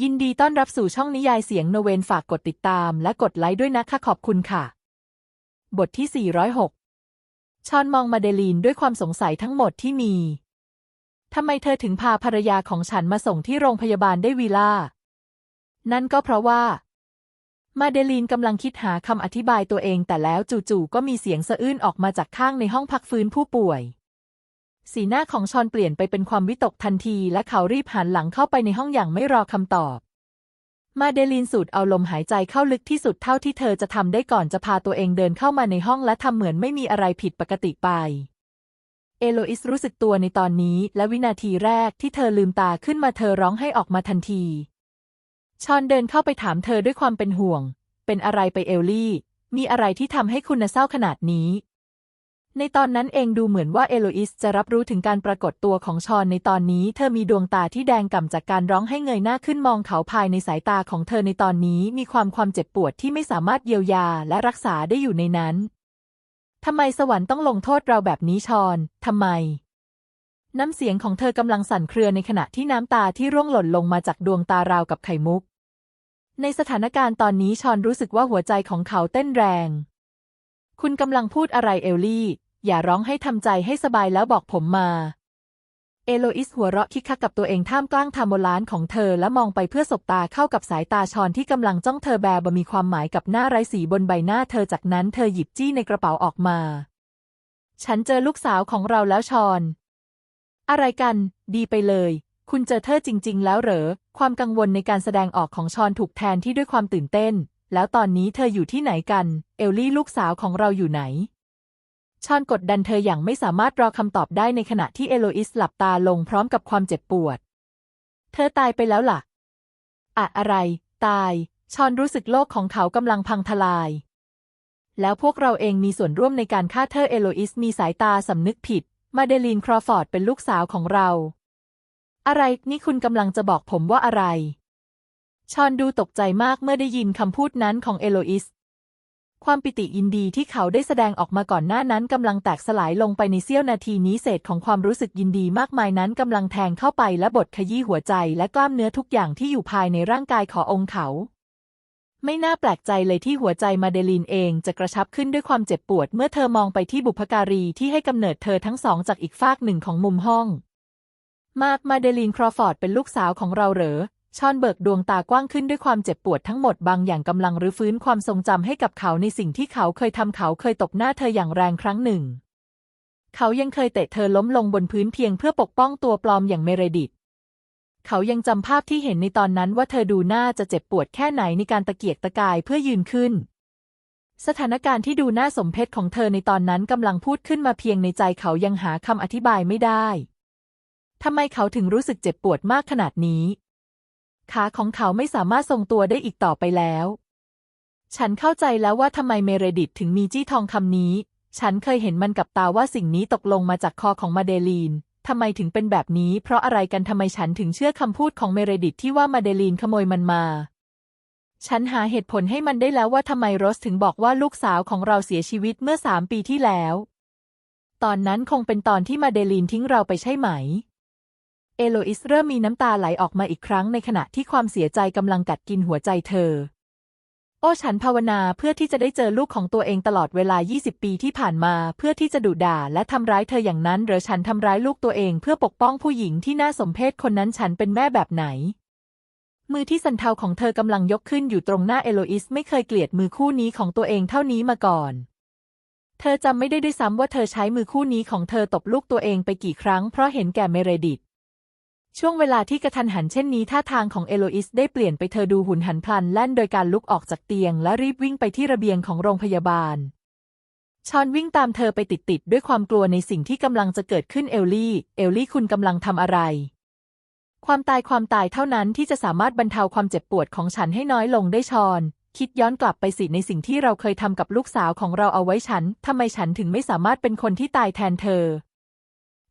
ยินดีต้อนรับสู่ช่องนิยายเสียงโนเวนฝากกดติดตามและกดไลค์ด้วยนะคะขอบคุณค่ะ บทที่ 406 ชอนมองมาเดลีนด้วยความสงสัยทั้งหมดที่มี ทำไมเธอถึงพาภรรยาของฉันมาส่งที่โรงพยาบาลได้วีล่า นั่นก็เพราะว่า มาเดลีนกำลังคิดหาคำอธิบายตัวเองแต่แล้วจู่ๆก็มีเสียงสะอื้นออกมาจากข้างในห้องพักฟื้นผู้ป่วย สีหน้าของชอนเปลี่ยนไปเป็นความวิตกทันที และเขารีบหันหลังเข้าไปในห้องอย่างไม่รอคำตอบ มาเดลีนสูดเอาลมหายใจเข้าลึกที่สุดเท่าที่เธอจะทำได้ก่อนจะพาตัวเองเดินเข้ามาในห้องและทำเหมือนไม่มีอะไรผิดปกติไป เอโลอิสรู้สึกตัวในตอนนี้ และวินาทีแรกที่เธอลืมตาขึ้นมาเธอร้องให้ออกมาทันที ชอนเดินเข้าไปถามเธอด้วยความเป็นห่วง เป็นอะไรไปเอลลี่ มีอะไรที่ทำให้คุณเศร้าขนาดนี้ ในตอนนั้นเองดูเหมือนว่าเอโลอิสจะรับรู้ถึงการปรากฏตัวของชอนในตอนนี้ เธอมีดวงตาที่แดงก่ำจากการร้องให้เงยหน้าขึ้นมองเขาภายในสายตาของเธอในตอนนี้ มีความความเจ็บปวดที่ไม่สามารถเยียวยาและรักษาได้อยู่ในนั้นทำไมสวรรค์ต้องลงโทษเราแบบนี้ชอนทำไม น้ำเสียงของเธอกำลังสั่นเครือในขณะที่น้ำตาที่ร่วงหล่นลงมาจากดวงตาราวกับไข่มุก ในสถานการณ์ตอนนี้ชอนรู้สึกว่าหัวใจของเขาเต้นแรง คุณกำลังพูดอะไรเอลลี่ อย่าร้องให้ทำใจให้สบายแล้วบอกผมมา เอโลอิสหัวเราะคิกคักกับตัวเองท่ามกลางทามโบลานของเธอและมองไปเพื่อสบตาเข้ากับสายตาชอนที่กำลังจ้องเธอแบบมีความหมายกับหน้าไร้สีบนใบหน้าเธอจากนั้นเธอหยิบจี้ในกระเป๋าออกมา ฉันเจอลูกสาวของเราแล้วชอน อะไรกัน ดีไปเลย คุณเจอเธอจริง ๆ แล้วเหรอ ความกังวลในการแสดงออกของชอนถูกแทนที่ด้วยความตื่นเต้น แล้วตอนนี้เธออยู่ที่ไหนกัน เอลลี่ลูกสาวของเราอยู่ไหน ชอนกดดันเธออย่างไม่สามารถรอคำตอบได้ในขณะที่เอโลอิสหลับตาลงพร้อมกับความเจ็บปวด เธอตายไปแล้วล่ะ อะอะไร ตาย ชอนรู้สึกโลกของเขากำลังพังทลาย แล้วพวกเราเองมีส่วนร่วมในการฆ่าเธอเอโลอิสมีสายตาสำนึกผิด มาเดลีนครอฟอร์ดเป็นลูกสาวของเรา อะไรนี่คุณกำลังจะบอกผมว่าอะไร ชอนดูตกใจมากเมื่อได้ยินคำพูดนั้นของเอโลอิส ความปิติยินดีที่เขาได้แสดงออกมาก่อนหน้านั้นกำลังแตกสลายลงไปในเสี้ยวนาทีนี้เศษของความรู้สึกยินดีมากมายนั้นกำลังแทงเข้าไปและบดขยี้หัวใจและกล้ามเนื้อทุกอย่างที่อยู่ภายในร่างกายขององค์เขา ไม่น่าแปลกใจเลยที่หัวใจมาเดลีนเองจะกระชับขึ้นด้วยความเจ็บปวด เมื่อเธอมองไปที่บุพการีที่ให้กำเนิดเธอทั้งสองจากอีกฟากหนึ่งของมุมห้องมากมาเดลีนครอฟอร์ดเป็นลูกสาวของเราเหรอ ชอนเบิกดวงตากว้างขึ้นด้วยความเจ็บปวดทั้งหมดบางอย่างกำลังรื้อฟื้นความทรงจำให้กับเขาในสิ่งที่เขาเคยทำเขาเคยตบหน้าเธออย่างแรงครั้งหนึ่ง เขายังเคยเตะเธอล้มลงบนพื้นเพียงเพื่อปกป้องตัวปลอมอย่างเมเรดิตเขายังจำภาพที่เห็นในตอนนั้นว่าเธอดูน่าจะเจ็บปวดแค่ไหนในการตะเกียกตะกายเพื่อยืนขึ้น สถานการณ์ที่ดูน่าสมเพชของเธอในตอนนั้นกำลังพูดขึ้นมาเพียงในใจเขายังหาคำอธิบายไม่ได้ทำไมเขาถึงรู้สึกเจ็บปวดมากขนาดนี้ ขาของเขาไม่สามารถทรงตัวได้อีกต่อไปแล้ว ฉันเข้าใจแล้วว่าทำไมเมเรดิตถึงมีจี้ทองคำนี้ ฉันเคยเห็นมันกับตาว่าสิ่งนี้ตกลงมาจากคอของมาเดลีนทำไมถึงเป็นแบบนี้เพราะอะไรกันทำไมฉันถึงเชื่อคำพูดของเมเรดิตที่ว่ามาเดลีนขโมยมันมา ฉันหาเหตุผลให้มันได้แล้วว่าทำไมโรสถึงบอกว่าลูกสาวของเราเสียชีวิตเมื่อสามปีที่แล้ว ตอนนั้นคงเป็นตอนที่มาเดลีนทิ้งเราไปใช่ไหม อโลอิสเริ่มมีน้ำตาไหลออกมาอีกครั้งในขณะที่ความเสียใจกำลังกัดกินหัวใจเธอ โอ้ฉันภาวนาเพื่อที่จะได้เจอลูกของตัวเองตลอดเวลา 20 ปีที่ผ่านมา เพื่อที่จะดุด่าและทำร้ายเธออย่างนั้น หรือฉันทำร้ายลูกตัวเองเพื่อปกป้องผู้หญิงที่น่าสมเพชคนนั้นฉันเป็นแม่แบบไหน มือที่สันเทาของเธอกำลังยกขึ้นอยู่ตรงหน้าเอโลอิสไม่เคยเกลียดมือคู่นี้ของตัวเองเท่านี้มาก่อนเธอจำไม่ได้ด้วยซ้ำว่าเธอใช้มือคู่นี้ของเธอตบลูกตัวเองไปกี่ครั้งเพราะเห็นแก่เมเรดิต ช่วงเวลาที่กระทันหันเช่นนี้ท่าทางของเอโลอิสได้เปลี่ยนไปเธอดูหุนหันพลันแล่นโดยการลุกออกจากเตียง และรีบวิ่งไปที่ระเบียงของโรงพยาบาล ชอนวิ่งตามเธอไปติดๆด้วยความกลัวในสิ่งที่กำลังจะเกิดขึ้นเอลลี่ เอลลี่คุณกำลังทำอะไร ความตายความตายเท่านั้นที่จะสามารถบรรเทาความเจ็บปวดของฉันให้น้อยลงได้ชอน คิดย้อนกลับไปสิในสิ่งที่เราเคยทำกับลูกสาวของเราเอาไว้ฉันทำไมฉันถึงไม่สามารถเป็นคนที่ตายแทนเธอ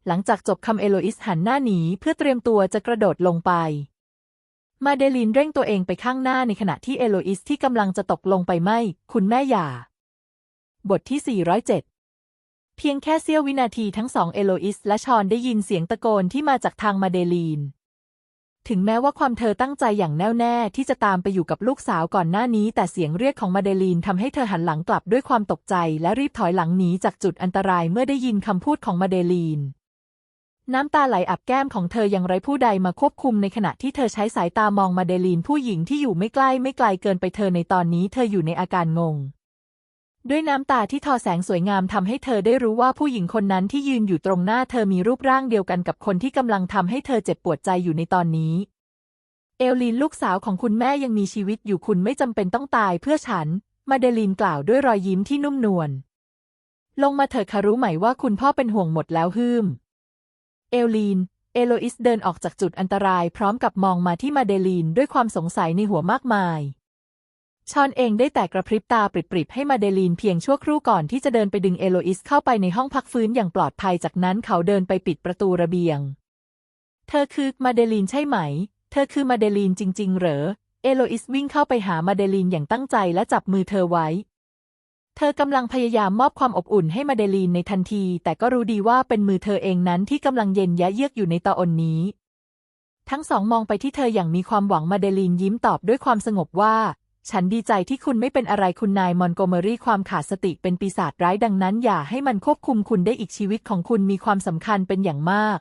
หลังจากจบคำเอโลอิสหันหน้าหนีเพื่อเตรียมตัวจะกระโดดลงไป มาเดลินเร่งตัวเองไปข้างหน้าในขณะที่เอโลอิสที่กำลังจะตกลงไปไม่ คุณแม่อย่า บทที่ 407 เพียงแค่เสี้ยววินาทีทั้งสองเอโลอิสและชอนได้ยินเสียงตะโกนที่มาจากทางมาเดลีน ถึงแม้ว่าความเธอตั้งใจอย่างแน่วแน่ที่จะตามไปอยู่กับลูกสาวก่อนหน้านี้ แต่เสียงเรียกของมาเดลีนทำให้เธอหันหลังกลับด้วยความตกใจ และรีบถอยหลังหนีจากจุดอันตรายเมื่อได้ยินคำพูดของมาเดลีน น้ำตาไหลอับแก้มของเธอยังไร้ผู้ใดมาควบคุมในขณะที่เธอใช้สายตามองมาเดลีนผู้หญิงที่อยู่ไม่ใกล้ไม่ไกลเกินไปเธอในตอนนี้เธออยู่ในอาการงง ด้วยน้ำตาที่ทอแสงสวยงามทำให้เธอได้รู้ว่าผู้หญิงคนนั้นที่ยืนอยู่ตรงหน้าเธอมีรูปร่างเดียวกันกับคนที่กำลังทำให้เธอเจ็บปวดใจอยู่ในตอนนี้ เอลลินลูกสาวของคุณแม่ยังมีชีวิตอยู่คุณไม่จำเป็นต้องตายเพื่อฉัน มาเดลีนกล่าวด้วยรอยยิ้มที่นุ่มนวลลงมาเถิดค่ะรู้ไหมว่าคุณพ่อเป็นห่วงหมดแล้วฮืม เอลลีน เอโลอิสเดินออกจากจุดอันตรายพร้อมกับมองมาที่มาเดลีนด้วยความสงสัยในหัวมากมาย ชอนเองได้แต่กระพริบตาปริบๆให้มาเดลีนเพียงชั่วครู่ก่อนที่จะเดินไปดึงเอโลอิสเข้าไปในห้องพักฟื้นอย่างปลอดภัยจากนั้นเขาเดินไปปิดประตูระเบียง เธอคือมาเดลีนใช่ไหม เธอคือมาเดลีนจริง ๆ เหรอ เอโลอิสวิ่งเข้าไปหามาเดลีนอย่างตั้งใจและจับมือเธอไว้ เธอกำลังพยายามมอบความอบอุ่นให้มาเดลีนในทันที แต่ก็รู้ดีว่าเป็นมือเธอเองนั้นที่กำลังเย็นยะเยือกอยู่ในตอนนี้ ทั้งสองมองไปที่เธออย่างมีความหวังมาเดลีนยิ้มตอบด้วยความสงบว่า ฉันดีใจที่คุณไม่เป็นอะไรคุณนายมอนโกเมอรี่ความขาดสติเป็นปีศาจร้ายดังนั้น อย่าให้มันควบคุมคุณได้อีกชีวิตของคุณมีความสำคัญเป็นอย่างมาก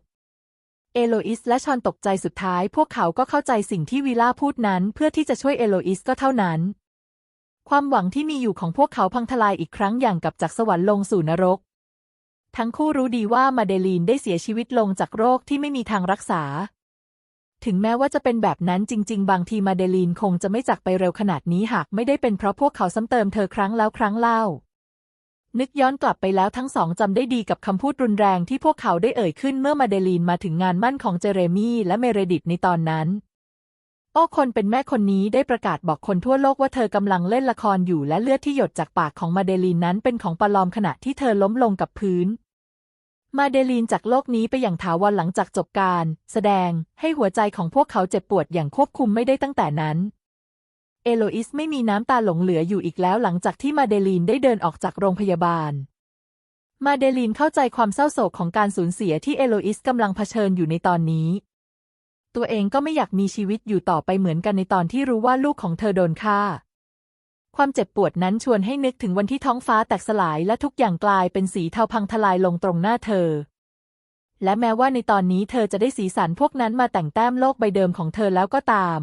เอโลอิสและชอนตกใจสุดท้าย พวกเขาก็เข้าใจสิ่งที่วิล่าพูดนั้น เพื่อที่จะช่วยเอโลอิสก็เท่านั้น ความหวังที่มีอยู่ของพวกเขาพังทลายอีกครั้งอย่างกับจากสวรรค์ลงสู่นรก ทั้งคู่รู้ดีว่ามาเดลีนได้เสียชีวิตลงจากโรคที่ไม่มีทางรักษา ถึงแม้ว่าจะเป็นแบบนั้นจริง ๆ บางทีมาเดลีนคงจะไม่จากไปเร็วขนาดนี้หากไม่ได้เป็นเพราะพวกเขาซ้ำเติมเธอครั้งแล้วครั้งเล่า นึกย้อนกลับไปแล้วทั้งสองจำได้ดีกับคำพูดรุนแรงที่พวกเขาได้เอ่ยขึ้นเมื่อมาเดลีนมาถึงงานมั่นของเจเรมี่และเมเรดิตในตอนนั้น โอ้คนเป็นแม่คนนี้ได้ประกาศบอกคนทั่วโลกว่าเธอกำลังเล่นละครอยู่และเลือดที่หยดจากปากของมาเดลีนนั้นเป็นของปลอมขณะที่เธอล้มลงกับพื้น มาเดลีนจากโลกนี้ไปอย่างถาวรหลังจากจบการ แสดงให้หัวใจของพวกเขาเจ็บปวดอย่างควบคุมไม่ได้ตั้งแต่นั้น เอโลอิสไม่มีน้ำตาหลงเหลืออยู่อีกแล้วหลังจากที่มาเดลีนได้เดินออกจากโรงพยาบาล มาเดลีนเข้าใจความเศร้าโศกของการสูญเสียที่เอโลอิสกำลังเผชิญอยู่ในตอนนี้ ตัวเองก็ไม่อยากมีชีวิตอยู่ต่อไปเหมือนกันในตอนที่รู้ว่าลูกของเธอโดนฆ่า ความเจ็บปวดนั้นชวนให้นึกถึงวันที่ท้องฟ้าแตกสลายและทุกอย่างกลายเป็นสีเทาพังทลายลงตรงหน้าเธอ และแม้ว่าในตอนนี้เธอจะได้สีสันพวกนั้นมาแต่งแต้มโลกใบเดิมของเธอแล้วก็ตาม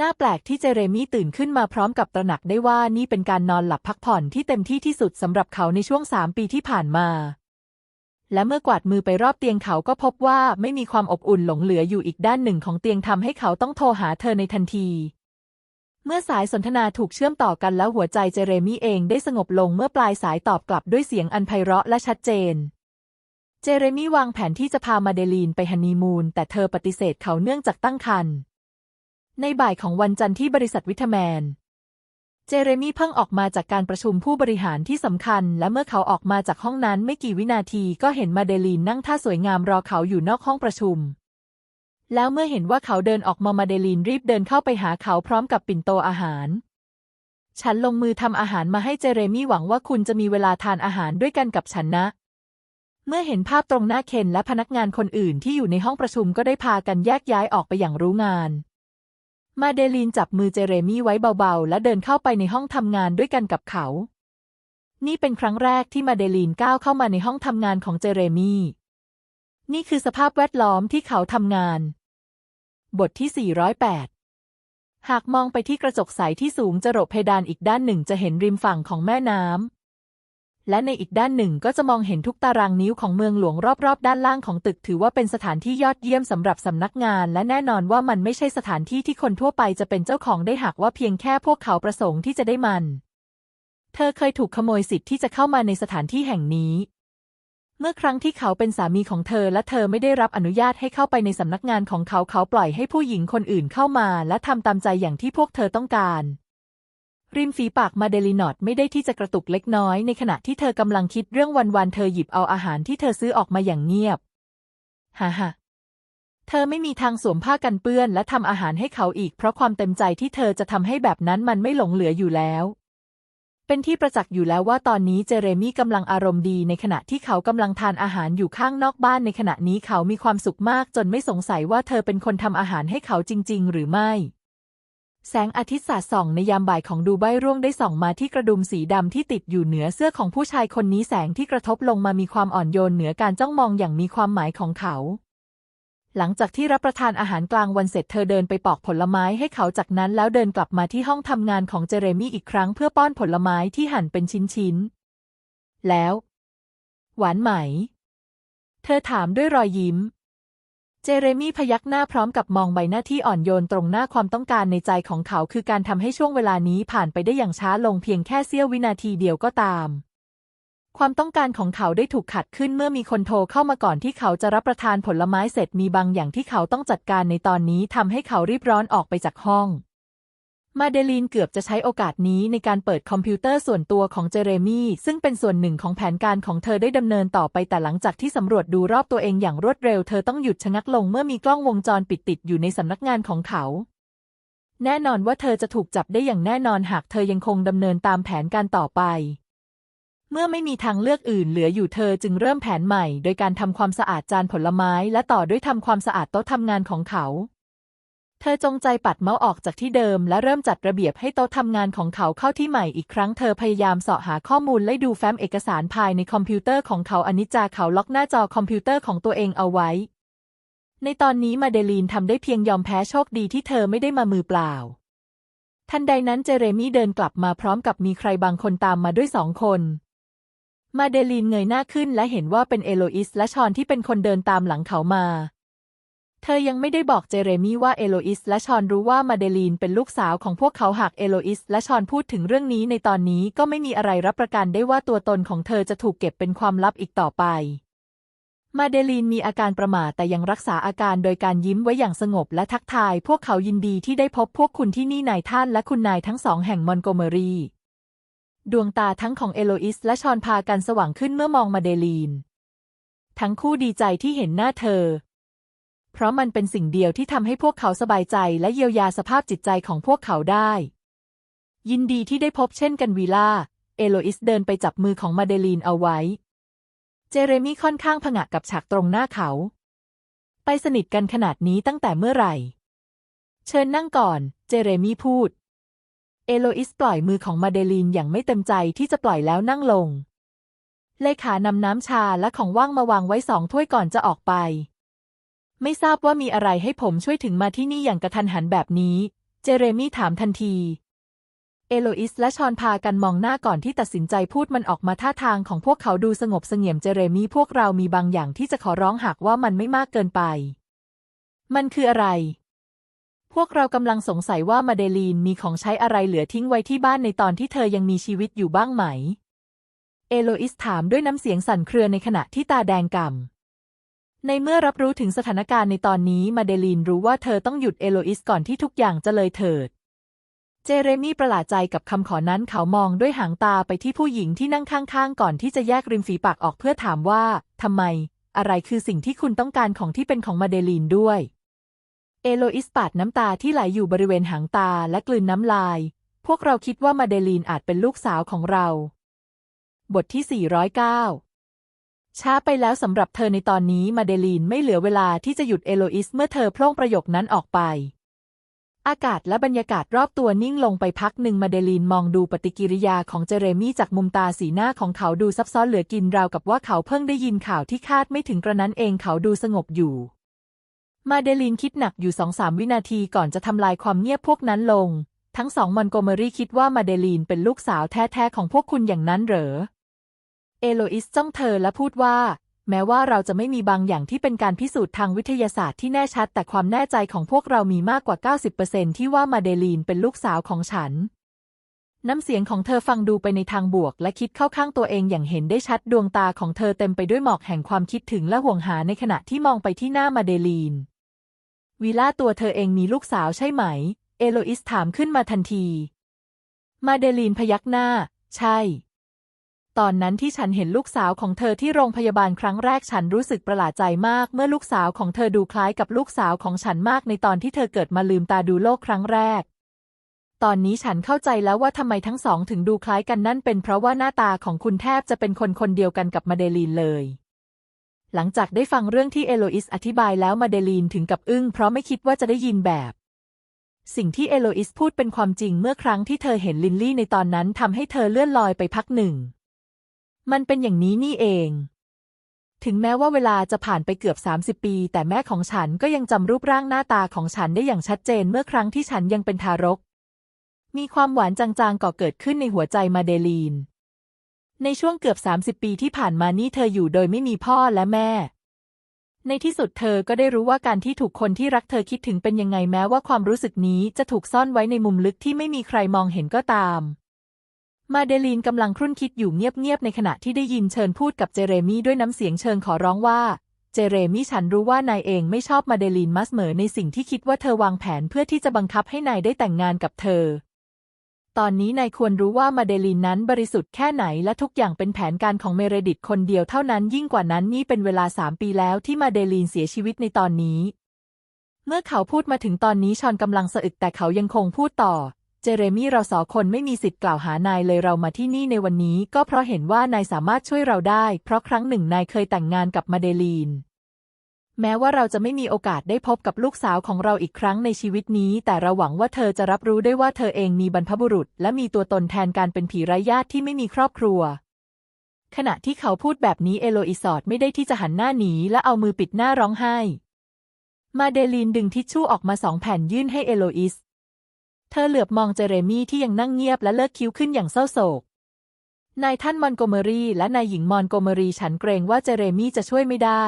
น่าแปลกที่เจเรมี่ตื่นขึ้นมาพร้อมกับตระหนักได้ว่านี่เป็นการนอนหลับพักผ่อนที่เต็มที่ที่สุดสำหรับเขาในช่วงสามปีที่ผ่านมา และเมื่อกวาดมือไปรอบเตียงเขาก็พบว่าไม่มีความอบอุ่นหลงเหลืออยู่อีกด้านหนึ่งของเตียงทำให้เขาต้องโทรหาเธอในทันที เมื่อสายสนทนาถูกเชื่อมต่อกันแล้วหัวใจเจเรมี่เองได้สงบลงเมื่อปลายสายตอบกลับด้วยเสียงอันไพเราะและชัดเจน เจเรมี่วางแผนที่จะพามาเดลีนไปฮันนีมูนแต่เธอปฏิเสธเขาเนื่องจากตั้งครรภ์ในบ่ายของวันจันทร์ที่บริษัทวิทาแมน เจเรมี่เพิ่งออกมาจากการประชุมผู้บริหารที่สำคัญ และเมื่อเขาออกมาจากห้องนั้นไม่กี่วินาทีก็เห็นมาเดลีนนั่งท่าสวยงามรอเขาอยู่นอกห้องประชุม แล้วเมื่อเห็นว่าเขาเดินออกมามาเดลีนรีบเดินเข้าไปหาเขาพร้อมกับปิ่นโตอาหาร ฉันลงมือทำอาหารมาให้เจเรมี่หวังว่าคุณจะมีเวลาทานอาหารด้วยกันกับฉันนะ เมื่อเห็นภาพตรงหน้าเคนและพนักงานคนอื่นที่อยู่ในห้องประชุมก็ได้พากันแยกย้ายออกไปอย่างรู้งาน มาเดลีนจับมือเจเรมี่ไว้เบาๆ และเดินเข้าไปในห้องทำงานด้วยกันกับเขา นี่เป็นครั้งแรกที่มาเดลีนก้าวเข้ามาในห้องทำงานของเจเรมี่ นี่คือสภาพแวดล้อมที่เขาทำงาน บทที่ 408 หากมองไปที่กระจกใสที่สูงจรดเพดานอีกด้านหนึ่งจะเห็นริมฝั่งของแม่น้ำ และในอีกด้านหนึ่งก็จะมองเห็นทุกตารางนิ้วของเมืองหลวงรอบๆ ด้านล่างของตึกถือว่าเป็นสถานที่ยอดเยี่ยมสำหรับสำนักงาน และแน่นอนว่ามันไม่ใช่สถานที่ที่คนทั่วไปจะเป็นเจ้าของได้หากว่าเพียงแค่พวกเขาประสงค์ที่จะได้มัน เธอเคยถูกขโมยสิทธิ์ที่จะเข้ามาในสถานที่แห่งนี้ เมื่อครั้งที่เขาเป็นสามีของเธอและเธอไม่ได้รับอนุญาตให้เข้าไปในสำนักงานของเขาเขาปล่อยให้ผู้หญิงคนอื่นเข้ามา และทำตามใจอย่างที่พวกเธอต้องการ ริมฝีปากมาเดลินอดไม่ได้ที่จะกระตุกเล็กน้อยในขณะที่เธอกำลังคิดเรื่องวันๆเธอหยิบเอาอาหารที่เธอซื้อออกมาอย่างเงียบฮ่าฮ่าเธอไม่มีทางสวมผ้ากันเปื้อนและทำอาหารให้เขาอีก เพราะความเต็มใจที่เธอจะทำให้แบบนั้นมันไม่หลงเหลืออยู่แล้ว เป็นที่ประจักษ์อยู่แล้วว่าตอนนี้เจเรมี่กำลังอารมณ์ดีในขณะที่เขากำลังทานอาหารอยู่ข้างนอกบ้านในขณะนี้เขามีความสุขมากจนไม่สงสัยว่าเธอเป็นคนทำอาหารให้เขาจริง ๆ หรือไม่ แสงอาทิตย์สาดส่องในยามบ่ายของดูไบร่วงได้ส่องมาที่กระดุมสีดำที่ติดอยู่เหนือเสื้อของผู้ชายคนนี้แสงที่กระทบลงมามีความอ่อนโยนเหนือการจ้องมองอย่างมีความหมายของเขา หลังจากที่รับประทานอาหารกลางวันเสร็จเธอเดินไปปอกผลไม้ให้เขาจากนั้นแล้วเดินกลับมาที่ห้องทำงานของเจเรมี่อีกครั้งเพื่อป้อนผลไม้ที่หั่นเป็นชิ้นๆแล้ว หวานไหม เธอถามด้วยรอยยิ้ม เจเรมี่พยักหน้าพร้อมกับมองใบหน้าที่อ่อนโยนตรงหน้าความต้องการในใจของเขาคือการทำให้ช่วงเวลานี้ผ่านไปได้อย่างช้าลงเพียงแค่เสี้ยววินาทีเดียวก็ตาม ความต้องการของเขาได้ถูกขัดขึ้นเมื่อมีคนโทรเข้ามาก่อนที่เขาจะรับประทานผลไม้เสร็จมีบางอย่างที่เขาต้องจัดการในตอนนี้ทำให้เขารีบร้อนออกไปจากห้อง มาเดลีนเกือบจะใช้โอกาสนี้ในการเปิดคอมพิวเตอร์ส่วนตัวของเจเรมี่ซึ่งเป็นส่วนหนึ่งของแผนการของเธอได้ดำเนินต่อไปแต่หลังจากที่สำรวจดูรอบตัวเองอย่างรวดเร็วเธอต้องหยุดชะงักลงเมื่อมีกล้องวงจรปิดติดอยู่ในสำนักงานของเขา แน่นอนว่าเธอจะถูกจับได้อย่างแน่นอนหากเธอยังคงดำเนินตามแผนการต่อไป เมื่อไม่มีทางเลือกอื่นเหลืออยู่เธอจึงเริ่มแผนใหม่ โดยการทำความสะอาดจานผลไม้ และต่อด้วยทำความสะอาดโต๊ะทำงานของเขา เธอจงใจปัดเมาส์ออกจากที่เดิม และเริ่มจัดระเบียบให้โต๊ะทำงานของเขาเข้าที่ใหม่อีกครั้งเธอพยายามเสาะหาข้อมูลและดูแฟ้มเอกสารภายในคอมพิวเตอร์ของเขาอนิจจาเขาล็อกหน้าจอคอมพิวเตอร์ของตัวเองเอาไว้ ในตอนนี้มาเดลีนทำได้เพียงยอมแพ้โชคดีที่เธอไม่ได้มามือเปล่า ทันใดนั้นเจเรมี่เดินกลับมาพร้อมกับมีใครบางคนตามมาด้วยสองคนมาเดลีนเงยหน้าขึ้นและเห็นว่าเป็นเอโลอิสและชอนที่เป็นคนเดินตามหลังเขามา เธอยังไม่ได้บอกเจเรมี่ว่าเอโลอิสและชอนรู้ว่ามาเดลีนเป็นลูกสาวของพวกเขาหากเอโลอิสและชอนพูดถึงเรื่องนี้ในตอนนี้ก็ไม่มีอะไรรับประกันได้ว่าตัวตนของเธอจะถูกเก็บเป็นความลับอีกต่อไป มาเดลีนมีอาการประหม่าแต่ยังรักษาอาการโดยการยิ้มไว้อย่างสงบและทักทาย พวกเขายินดีที่ได้พบพวกคุณที่นี่นายท่านและคุณนายทั้งสองแห่งมอนโกเมอรี ดวงตาทั้งของเอโลอิสและชอนพากันสว่างขึ้นเมื่อมองมาเดลีน ทั้งคู่ดีใจที่เห็นหน้าเธอ เพราะมันเป็นสิ่งเดียวที่ทำให้พวกเขาสบายใจและเยียวยาสภาพจิตใจของพวกเขาได้ ยินดีที่ได้พบเช่นกันวีล่า เอโลอิสเดินไปจับมือของมาเดลีนเอาไว้ เจเรมี่ค่อนข้างผงะกับฉากตรงหน้าเขา ไปสนิทกันขนาดนี้ตั้งแต่เมื่อไหร่ เชิญนั่งก่อน เจเรมี่พูด เอโลอิสปล่อยมือของมาเดลีนอย่างไม่เต็มใจที่จะปล่อยแล้วนั่งลงเลขานำน้ำชาและของว่างมาวางไว้สองถ้วยก่อนจะออกไป ไม่ทราบว่ามีอะไรให้ผมช่วยถึงมาที่นี่อย่างกระทันหันแบบนี้ เจเรมี่ถามทันที เอโลอิสและชอนพากันมองหน้าก่อนที่ตัดสินใจพูดมันออกมาท่าทางของพวกเขาดูสงบเสงี่ยมเจเรมี่พวกเรามีบางอย่างที่จะขอร้องหากว่ามันไม่มากเกินไป มันคืออะไร พวกเรากำลังสงสัยว่ามาเดลีนมีของใช้อะไรเหลือทิ้งไว้ที่บ้านในตอนที่เธอยังมีชีวิตอยู่บ้างไหม เอโลอิสถามด้วยน้ำเสียงสั่นเครือในขณะที่ตาแดงก่ำ ในเมื่อรับรู้ถึงสถานการณ์ในตอนนี้มาเดลีนรู้ว่าเธอต้องหยุดเอโลอิสก่อนที่ทุกอย่างจะเลยเถิด เจเรมี่ประหลาดใจกับคำขอนั้นเขามองด้วยหางตาไปที่ผู้หญิงที่นั่งข้างๆ ก่อนที่จะแยกริมฝีปากออกเพื่อถามว่าทำไม อะไรคือสิ่งที่คุณต้องการของที่เป็นของมาเดลีนด้วย เอโลอิสปาดน้ำตาที่ไหลอยู่บริเวณหางตาและกลืนน้ำลาย พวกเราคิดว่ามาเดลีนอาจเป็นลูกสาวของเรา บทที่ 409 ช้าไปแล้วสำหรับเธอในตอนนี้มาเดลีนไม่เหลือเวลาที่จะหยุดเอโลอิสเมื่อเธอพล่งประโยคนั้นออกไป อากาศและบรรยากาศรอบตัวนิ่งลงไปพักหนึ่งมาเดลีนมองดูปฏิกิริยาของเจเรมี่จากมุมตาสีหน้าของเขาดูซับซ้อนเหลือกินราวกับว่าเขาเพิ่งได้ยินข่าวที่คาดไม่ถึงกระนั้นเองเขาดูสงบอยู่ มาเดลีนคิดหนักอยู่สองสามวินาทีก่อนจะทำลายความเงียบพวกนั้นลง ทั้งสองมอนโกเมอรี่คิดว่ามาเดลีนเป็นลูกสาวแท้ๆของพวกคุณอย่างนั้นเหรอ เอโลอิสจ้องเธอและพูดว่า แม้ว่าเราจะไม่มีบางอย่างที่เป็นการพิสูจน์ทางวิทยาศาสตร์ที่แน่ชัด แต่ความแน่ใจของพวกเรามีมากกว่า 90%ที่ว่ามาเดลีนเป็นลูกสาวของฉัน น้ำเสียงของเธอฟังดูไปในทางบวก และคิดเข้าข้างตัวเองอย่างเห็นได้ชัดดวงตาของเธอเต็มไปด้วยหมอกแห่งความคิดถึงและห่วงหาในขณะที่มองไปที่หน้ามาเดลีนวีล่าตัวเธอเองมีลูกสาวใช่ไหม เอโลอิสถามขึ้นมาทันที มาเดลีนพยักหน้า ใช่ ตอนนั้นที่ฉันเห็นลูกสาวของเธอที่โรงพยาบาลครั้งแรกฉันรู้สึกประหลาดใจมาก เมื่อลูกสาวของเธอดูคล้ายกับลูกสาวของฉันมากในตอนที่เธอเกิดมาลืมตาดูโลกครั้งแรก ตอนนี้ฉันเข้าใจแล้วว่าทำไมทั้งสองถึงดูคล้ายกันนั่นเป็นเพราะว่าหน้าตาของคุณแทบจะเป็นคนคนเดียวกันกับมาเดลีนเลย หลังจากได้ฟังเรื่องที่เอโลอิสอธิบายแล้วมาเดลีนถึงกับอึ้งเพราะไม่คิดว่าจะได้ยินแบบสิ่งที่เอโลอิสพูดเป็นความจริงเมื่อครั้งที่เธอเห็นลินลี่ในตอนนั้นทำให้เธอเลื่อนลอยไปพักหนึ่ง มันเป็นอย่างนี้นี่เอง ถึงแม้ว่าเวลาจะผ่านไปเกือบ 30 ปี แต่แม่ของฉันก็ยังจำรูปร่างหน้าตาของฉันได้อย่างชัดเจนเมื่อครั้งที่ฉันยังเป็นทารก มีความหวานจางๆก่อเกิดขึ้นในหัวใจมาเดลีน ในช่วงเกือบ 30 ปีที่ผ่านมานี่เธออยู่โดยไม่มีพ่อและแม่ ในที่สุดเธอก็ได้รู้ว่าการที่ถูกคนที่รักเธอคิดถึงเป็นยังไงแม้ว่าความรู้สึกนี้จะถูกซ่อนไว้ในมุมลึกที่ไม่มีใครมองเห็นก็ตาม มาเดลีนกำลังครุ่นคิดอยู่เงียบๆในขณะที่ได้ยินเชิญพูดกับเจเรมี่ด้วยน้ำเสียงเชิงขอร้องว่า เจเรมี่ฉันรู้ว่านายเองไม่ชอบมาเดลีนมัสเหมอในสิ่งที่คิดว่าเธอวางแผนเพื่อที่จะบังคับให้นายได้แต่งงานกับเธอ ตอนนี้นายควรรู้ว่ามาเดลีนนั้นบริสุทธิ์แค่ไหนและทุกอย่างเป็นแผนการของเมเรดิตคนเดียวเท่านั้นยิ่งกว่านั้นนี่เป็นเวลาสามปีแล้วที่มาเดลีนเสียชีวิตในตอนนี้ เมื่อเขาพูดมาถึงตอนนี้ชอนกำลังสะอึกแต่เขายังคงพูดต่อ เจเรมี่เราสองคนไม่มีสิทธิ์กล่าวหานายเลยเรามาที่นี่ในวันนี้ก็เพราะเห็นว่านายสามารถช่วยเราได้ เพราะครั้งหนึ่งนายเคยแต่งงานกับมาเดลีน แม้ว่าเราจะไม่มีโอกาสได้พบกับลูกสาวของเราอีกครั้งในชีวิตนี้ แต่เราหวังว่าเธอจะรับรู้ได้ว่าเธอเองมีบรรพบุรุษ และมีตัวตนแทนการเป็นผีไร้ญาติที่ไม่มีครอบครัวขณะที่เขาพูดแบบนี้เอโลอิสอดไม่ได้ที่จะหันหน้าหนีและเอามือปิดหน้าร้องไห้ มาเดลีนดึงทิชชู่ออกมาสองแผ่นยื่นให้เอโลอิส เธอเหลือบมองเจเรมี่ที่ยังนั่งเงียบและเลิกคิ้วขึ้นอย่างเศร้าโศก นายท่านมอนโกเมอรีและนายหญิงมอนโกเมอรีฉันเกรงว่าเจเรมี่จะช่วยไม่ได้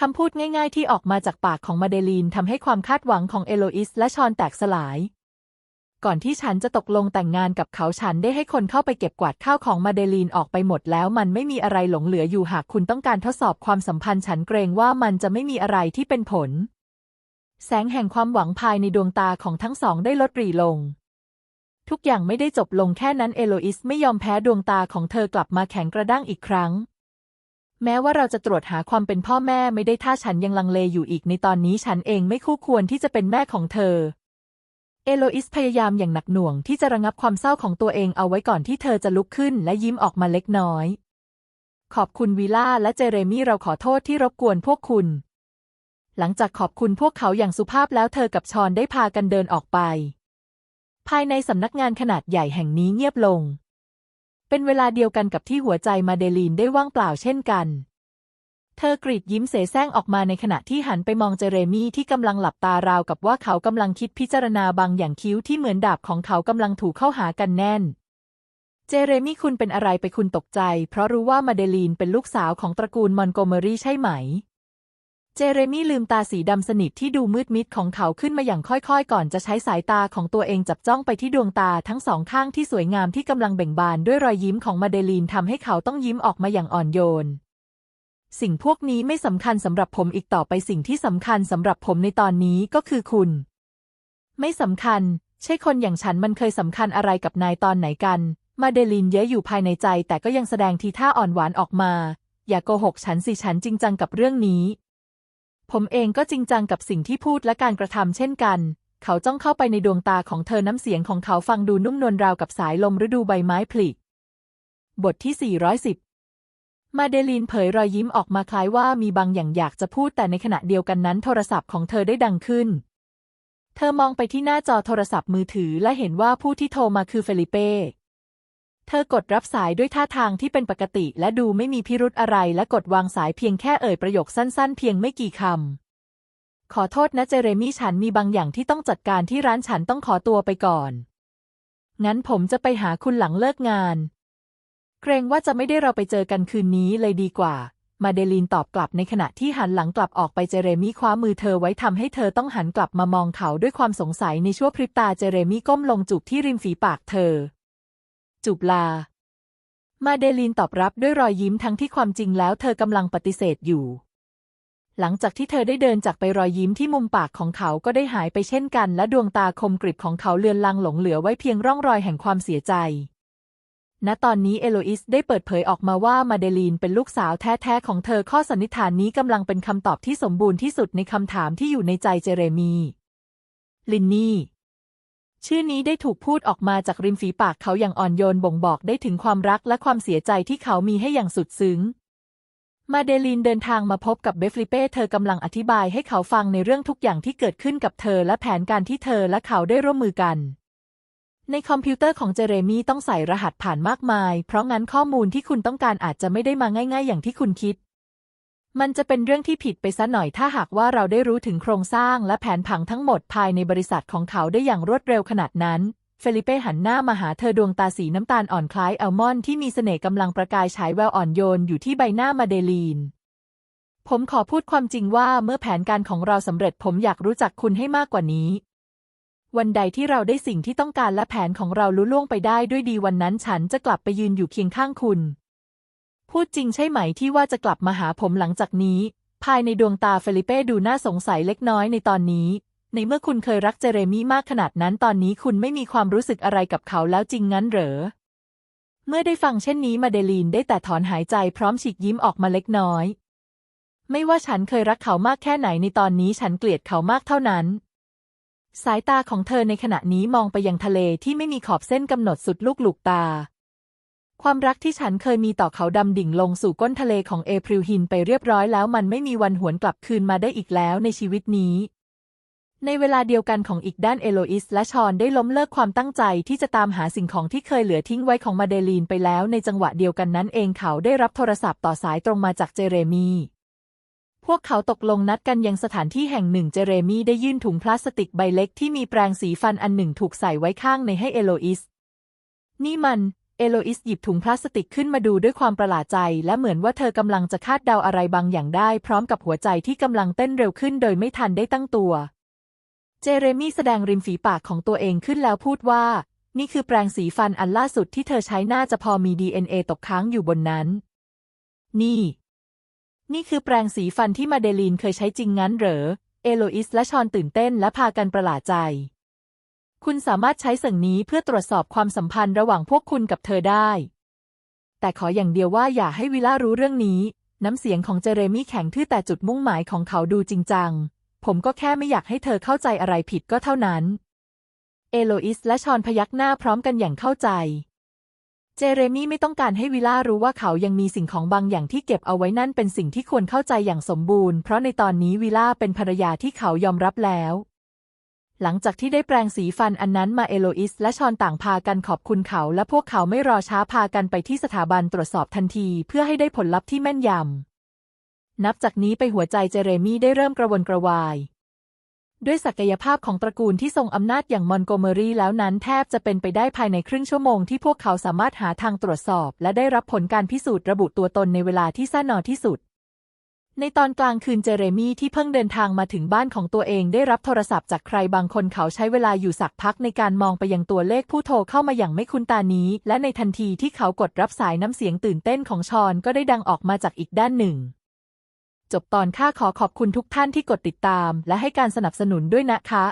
คำพูดง่าย ๆ ที่ออกมาจากปากของมาเดลีนทำให้ความคาดหวังของเอโลอิสและชอนแตกสลาย ก่อนที่ฉันจะตกลงแต่งงานกับเขาฉันได้ให้คนเข้าไปเก็บกวาดข้าวของมาเดลีนออกไปหมดแล้ว มันไม่มีอะไรหลงเหลืออยู่หากคุณต้องการทดสอบความสัมพันธ์ ฉันเกรงว่ามันจะไม่มีอะไรที่เป็นผล แสงแห่งความหวังภายในดวงตาของทั้งสองได้ลดหรี่ลง ทุกอย่างไม่ได้จบลงแค่นั้นเอโลอิสไม่ยอมแพ้ดวงตาของเธอกลับมาแข็งกระด้างอีกครั้ง แม้ว่าเราจะตรวจหาความเป็นพ่อแม่ไม่ได้ถ้าฉันยังลังเลอยู่อีกในตอนนี้ฉันเองไม่คู่ควรที่จะเป็นแม่ของเธอ เอโลอิสพยายามอย่างหนักหน่วงที่จะระงับความเศร้าของตัวเองเอาไว้ก่อนที่เธอจะลุกขึ้นและยิ้มออกมาเล็กน้อย ขอบคุณวิล่าและเจเรมี่เราขอโทษที่รบกวนพวกคุณ หลังจากขอบคุณพวกเขาอย่างสุภาพแล้วเธอกับชอนได้พากันเดินออกไป ภายในสำนักงานขนาดใหญ่แห่งนี้เงียบลง เป็นเวลาเดียวกันกับที่หัวใจมาเดลีนได้ว่างเปล่าเช่นกัน เธอกรีดยิ้มเสแสร้งออกมาในขณะที่หันไปมองเจเรมี่ที่กำลังหลับตาราวกับว่าเขากำลังคิดพิจารณาบางอย่างคิ้วที่เหมือนดาบของเขากำลังถูกเข้าหากันแน่นเจเรมี่คุณเป็นอะไรไปคุณตกใจ เพราะรู้ว่ามาเดลีนเป็นลูกสาวของตระกูลมอนโกเมอรี่ใช่ไหม เจเรมี่ลืมตาสีดำสนิทที่ดูมืดมิดของเขาขึ้นมาอย่างค่อยๆ ก่อนจะใช้สายตาของตัวเองจับจ้องไปที่ดวงตาทั้งสองข้างที่สวยงามที่กำลังเบ่งบานด้วยรอยยิ้มของมาเดลีนทำให้เขาต้องยิ้มออกมาอย่างอ่อนโยน สิ่งพวกนี้ไม่สำคัญสำหรับผมอีกต่อไปสิ่งที่สำคัญสำหรับผมในตอนนี้ก็คือคุณ ไม่สำคัญ ใช่คนอย่างฉันมันเคยสำคัญอะไรกับนายตอนไหนกัน มาเดลินเยอะอยู่ภายในใจแต่ก็ยังแสดงทีท่าอ่อนหวานออกมา อย่าโกหกฉันสิฉันจริงจังกับเรื่องนี้ ผมเองก็จริงจังกับสิ่งที่พูดและการกระทำเช่นกัน เขาจ้องเข้าไปในดวงตาของเธอน้ำเสียงของเขาฟังดูนุ่มนวลราวกับสายลมฤดูใบไม้ผลิบทที่ 410 มาเดลีนเผยรอยยิ้มออกมาคล้ายว่ามีบางอย่างอยากจะพูดแต่ในขณะเดียวกันนั้นโทรศัพท์ของเธอได้ดังขึ้น เธอมองไปที่หน้าจอโทรศัพท์มือถือและเห็นว่าผู้ที่โทรมาคือเฟลิเป้ เธอกดรับสายด้วยท่าทางที่เป็นปกติและดูไม่มีพิรุธอะไรและกดวางสายเพียงแค่เอ่ยประโยคสั้นๆ เพียงไม่กี่คำ ขอโทษนะเจเรมี่ฉันมีบางอย่างที่ต้องจัดการที่ร้านฉันต้องขอตัวไปก่อน งั้นผมจะไปหาคุณหลังเลิกงาน เกรงว่าจะไม่ได้เราไปเจอกันคืนนี้เลยดีกว่า มาเดลีนตอบกลับในขณะที่หันหลังกลับออกไปเจเรมี่คว้ามือเธอไว้ทำให้เธอต้องหันกลับมามองเขาด้วยความสงสัยในชั่วพริบตาเจเรมี่ก้มลงจูบที่ริมฝีปากเธอ จูบลา มาเดลีนตอบรับด้วยรอยยิ้มทั้งที่ความจริงแล้วเธอกำลังปฏิเสธอยู่ หลังจากที่เธอได้เดินจากไปรอยยิ้มที่มุมปากของเขาก็ได้หายไปเช่นกัน และดวงตาคมกริบของเขาเลือนลางหลงเหลือไว้เพียงร่องรอยแห่งความเสียใจ ณ ตอนนี้เอโลอิสได้เปิดเผยออกมาว่ามาเดลีนเป็นลูกสาวแท้ๆของเธอข้อสันนิษฐานนี้กำลังเป็นคำตอบที่สมบูรณ์ที่สุดในคำถามที่อยู่ในใจเจเรมี ลินนี่ ชื่อนี้ได้ถูกพูดออกมาจากริมฝีปากเขาอย่างอ่อนโยนบ่งบอกได้ถึงความรักและความเสียใจที่เขามีให้อย่างสุดซึ้ง มาเดลีนเดินทางมาพบกับเบฟลิเป้เธอกำลังอธิบายให้เขาฟังในเรื่องทุกอย่างที่เกิดขึ้นกับเธอและแผนการที่เธอและเขาได้ร่วมมือกัน ในคอมพิวเตอร์ของเจเรมี่ต้องใส่รหัสผ่านมากมาย เพราะงั้นข้อมูลที่คุณต้องการอาจจะไม่ได้มาง่าย ๆ อย่างที่คุณคิด มันจะเป็นเรื่องที่ผิดไปซะหน่อยถ้าหากว่าเราได้รู้ถึงโครงสร้างและแผนผังทั้งหมดภายในบริษัทของเขาได้อย่างรวดเร็วขนาดนั้น เฟลิเป้หันหน้ามาหาเธอดวงตาสีน้ำตาลอ่อนคล้ายอัลมอนด์ที่มีเสน่ห์กำลังประกายฉายแววอ่อนโยนอยู่ที่ใบหน้ามาเดลีน ผมขอพูดความจริงว่าเมื่อแผนการของเราสำเร็จผมอยากรู้จักคุณให้มากกว่านี้ วันใดที่เราได้สิ่งที่ต้องการและแผนของเราลุล่วงไปได้ด้วยดีวันนั้นฉันจะกลับไปยืนอยู่เคียงข้างคุณ พูดจริงใช่ไหมที่ว่าจะกลับมาหาผมหลังจากนี้ ภายในดวงตาเฟลิเป้ดูน่าสงสัยเล็กน้อยในตอนนี้ ในเมื่อคุณเคยรักเจเรมี่มากขนาดนั้นตอนนี้คุณไม่มีความรู้สึกอะไรกับเขาแล้วจริงงั้นเหรอ เมื่อได้ฟังเช่นนี้มาเดลีนได้แต่ถอนหายใจพร้อมฉีกยิ้มออกมาเล็กน้อย ไม่ว่าฉันเคยรักเขามากแค่ไหนในตอนนี้ฉันเกลียดเขามากเท่านั้นสายตาของเธอในขณะนี้มองไปยังทะเลที่ไม่มีขอบเส้นกำหนดสุดลูกหลูกตา ความรักที่ฉันเคยมีต่อเขาดำดิ่งลงสู่ก้นทะเลของเอพริลฮินไปเรียบร้อยแล้วมันไม่มีวันหวนกลับคืนมาได้อีกแล้วในชีวิตนี้ ในเวลาเดียวกันของอีกด้านเอโลอิสและชอนได้ล้มเลิกความตั้งใจที่จะตามหาสิ่งของที่เคยเหลือทิ้งไว้ของมาเดลีนไปแล้วในจังหวะเดียวกันนั้นเองเขาได้รับโทรศัพท์ต่อสายตรงมาจากเจเรมีพวกเขาตกลงนัดกันยังสถานที่แห่งหนึ่งเจเรมีได้ยื่นถุงพลาสติกใบเล็กที่มีแปรงสีฟันอันหนึ่งถูกใส่ไว้ข้างในให้เอโลอิส นี่มัน เอโลอิสหยิบถุงพลาสติกขึ้นมาดูด้วยความประหลาดใจ และเหมือนว่าเธอกำลังจะคาดเดาอะไรบางอย่างได้ พร้อมกับหัวใจที่กำลังเต้นเร็วขึ้นโดยไม่ทันได้ตั้งตัว เจเรมี่แสดงริมฝีปากของตัวเองขึ้นแล้วพูดว่า นี่คือแปรงสีฟันอันล่าสุดที่เธอใช้น่าจะพอมี DNA ตกค้างอยู่บนนั้น นี่ นี่คือแปรงสีฟันที่มาเดลีนเคยใช้จริงงั้นเหรอ เอโลอิสและชอนตื่นเต้นและพากันประหลาดใจ คุณสามารถใช้สิ่งนี้เพื่อตรวจสอบความสัมพันธ์ระหว่างพวกคุณกับเธอได้ แต่ขออย่างเดียวว่าอย่าให้วิล่ารู้เรื่องนี้ น้ำเสียงของเจเรมี่แข็งทื่อแต่จุดมุ่งหมายของเขาดูจริงจัง ผมก็แค่ไม่อยากให้เธอเข้าใจอะไรผิดก็เท่านั้น เอโลอิสและชอนพยักหน้าพร้อมกันอย่างเข้าใจ เจเรมี่ไม่ต้องการให้วิล่ารู้ว่าเขายังมีสิ่งของบางอย่างที่เก็บเอาไว้นั่นเป็นสิ่งที่ควรเข้าใจอย่างสมบูรณ์ เพราะในตอนนี้วิล่าเป็นภรรยาที่เขายอมรับแล้ว หลังจากที่ได้แปลงสีฟันอันนั้นมาเอโลอิส และชอนต่างพากันขอบคุณเขา และพวกเขาไม่รอช้าพากันไปที่สถาบันตรวจสอบทันที เพื่อให้ได้ผลลัพธ์ที่แม่นยำ นับจากนี้ไปหัวใจเจเรมี่ได้เริ่มกระวนกระวาย ด้วยศักยภาพของตระกูลที่ทรงอำนาจอย่างมอนโกเมอรีแล้วนั้นแทบจะเป็นไปได้ภายในครึ่งชั่วโมงที่พวกเขาสามารถหาทางตรวจสอบ และได้รับผลการพิสูจน์ระบุตัวตนในเวลาที่สั้นนอที่สุด ในตอนกลางคืนเจเรมี่ที่เพิ่งเดินทางมาถึงบ้านของตัวเองได้รับโทรศัพท์จากใครบางคนเขาใช้เวลาอยู่สักพักในการมองไปยังตัวเลขผู้โทรเข้ามาอย่างไม่คุ้นตานี้ และในทันทีที่เขากดรับสายน้ำเสียงตื่นเต้นของชอนก็ได้ดังออกมาจากอีกด้านหนึ่ง จบตอนค่าขอขอบคุณทุกท่านที่กดติดตาม และให้การสนับสนุนด้วยนะคะ